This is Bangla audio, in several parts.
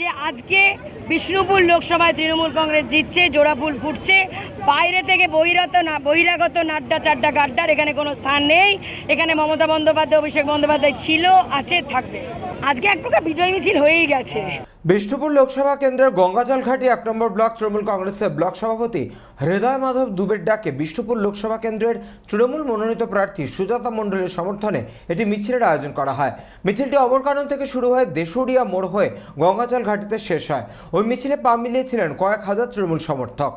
যে আজকে বিষ্ণুপুর লোকসভায় তৃণমূল কংগ্রেস জিতছে, জোড়াফুল ফুটছে, বাইরে থেকে বহিরাত না, বহিরাগত নাড্ডা চাড্ডা গাড্ডার এখানে কোনো স্থান নেই। এখানে মমতা বন্দ্যোপাধ্যায়, অভিষেক বন্দ্যোপাধ্যায় ছিল, আছে, থাকবে। আজকে এক প্রকার বিজয় মিছিল হয়েই গেছে। বিষ্ণুপুর লোকসভা কেন্দ্রের গঙ্গাজল ঘাটি এক নম্বর ব্লক তৃণমূল কংগ্রেসের ব্লক সভাপতি হৃদয় মাধব দুবের ডাকে বিষ্ণুপুর লোকসভা কেন্দ্রের তৃণমূল মনোনীত প্রার্থী সুজাতা মণ্ডলের সমর্থনে এটি মিছিলের আয়োজন করা হয়। মিছিলটি অমরকানন থেকে শুরু হয়ে দেশুরিয়া মোড় হয়ে গঙ্গাজল ঘাটিতে শেষ হয়। ওই মিছিলে পা মিলিয়েছিলেন কয়েক হাজার তৃণমূল সমর্থক।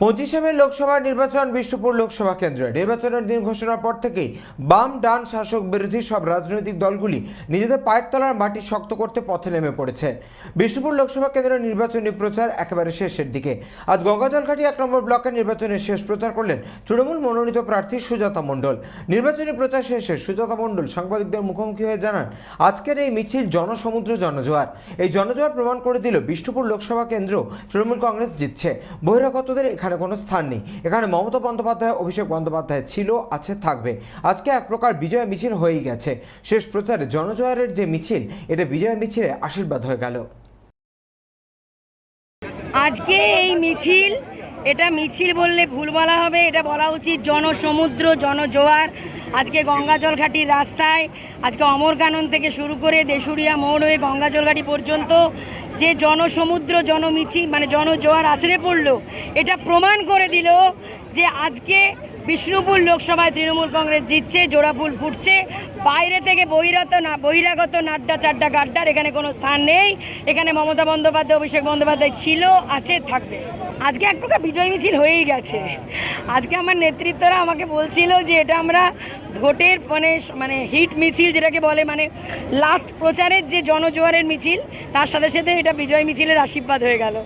পঁচিশে মে লোকসভা নির্বাচন, বিষ্ণুপুর লোকসভা কেন্দ্রে। নির্বাচনের দিন ঘোষণার পর থেকেই বাম, ডান, শাসক বিরোধী সব রাজনৈতিক দলগুলি নিজেদের পায়ের তলার মাটি শক্ত করতে পথে নেমে পড়েছে। বিষ্ণুপুর লোকসভা কেন্দ্রের নির্বাচনী প্রচার একেবারে শেষের দিকে। আজ গঙ্গাজলঘাটি এক নম্বর ব্লকের নির্বাচনের শেষ প্রচার করলেন তৃণমূল মনোনীত প্রার্থী সুজাতা মণ্ডল। নির্বাচনী প্রচার শেষে সুজাতা মণ্ডল সাংবাদিকদের মুখোমুখি হয়ে জানান, আজকের এই মিছিল জনসমুদ্র জনজোয়ার। এই জনজোয়ার প্রমাণ করে দিল বিষ্ণুপুর লোকসভা কেন্দ্র তৃণমূল কংগ্রেস জিতছে। বহিরাগতদের এখানে কোনো স্থান নেই। এখানে মমতা বন্দ্যোপাধ্যায়, অভিষেক বন্দ্যোপাধ্যায় ছিল, আছে, থাকবে। আজকে এক প্রকার বিজয় মিছিল হয়েই গেছে। শেষ প্রচারে জনজয়ারের যে মিছিল, এটা বিজয় মিছিলে আশীর্বাদ হয়ে গেল। আজকে এই মিছিল এটা মিছিল বললে ভুল বলা হবে, এটা বলা উচিত। জনসমুদ্র, জনজোয়ার, আজকে গঙ্গাজলঘাটির রাস্তায়, আজকে অমরকানন থেকে শুরু করে দেশুরিয়া মোড় হয়ে গঙ্গাজলঘাটি পর্যন্ত যে জনসমুদ্র, জনমিছিল মানে জনজোয়ার আছড়ে পড়ল, এটা প্রমাণ করে দিল যে আজকে বিষ্ণুপুর লোকসভায় তৃণমূল কংগ্রেস জিতছে, জোড়াফুল ফুটছে, বাইরে থেকে বহিরাগত না, বহিরাগত নাড্ডা, চাড্ডা, গাড্ডার এখানে কোনো স্থান নেই। এখানে মমতা বন্দ্যোপাধ্যায়, অভিষেক বন্দ্যোপাধ্যায় ছিল, আছে, থাকবে। আজকে এক প্রকার বিজয় মিছিল হয়েই গেছে। আজকে আমার নেতৃত্বরা আমাকে বলছিল যে এটা আমরা ভোটের মানে মানে হিট মিছিল যেটাকে বলে মানে লাস্ট প্রচারের যে জনজোয়ারের মিছিল, তার সাথে সাথে এটা বিজয় মিছিলের আশীর্বাদ হয়ে গেল।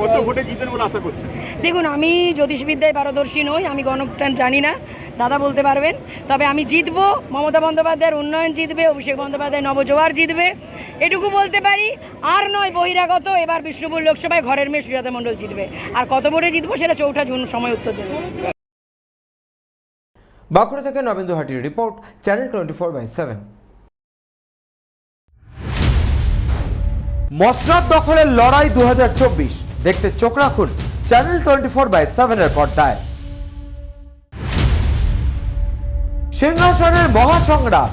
কত ভোটে জিতেন বলে আশা করছেন? দেখুন আমি জ্যোতিষবিদ্যায় পারদর্শী নই আমি গণকটান জানি না দাদা বলতে পারবেন। তবে আমি জিতবো মমতা বন্দ্যোপাধ্যায়ের উন্নয়ন জিতবে অভিষেক বন্দ্যোপাধ্যায় নবজোয়ার জিতবে। এটুকু বলতে পারি আর নয় বহিরাগত এবার বিষ্ণুপুর লোকসভায় ঘরের মেয়ে সুজাতা মণ্ডল জিতবে। আর কত ভোটে জিতবো সেটা চৌঠা জুন সময় উত্তর দেবে। বাঁকুড়া থেকে Nabendu হাটির report channel twenty four by seven. মসনাদ দখলের লড়াই দু হাজার চব্বিশ। দেখতে চোখ রাখুন চ্যানেল টোয়েন্টি ফোর বাই সেভেনের পর্দায়। সিংহাসনের মহাসংগ্রাম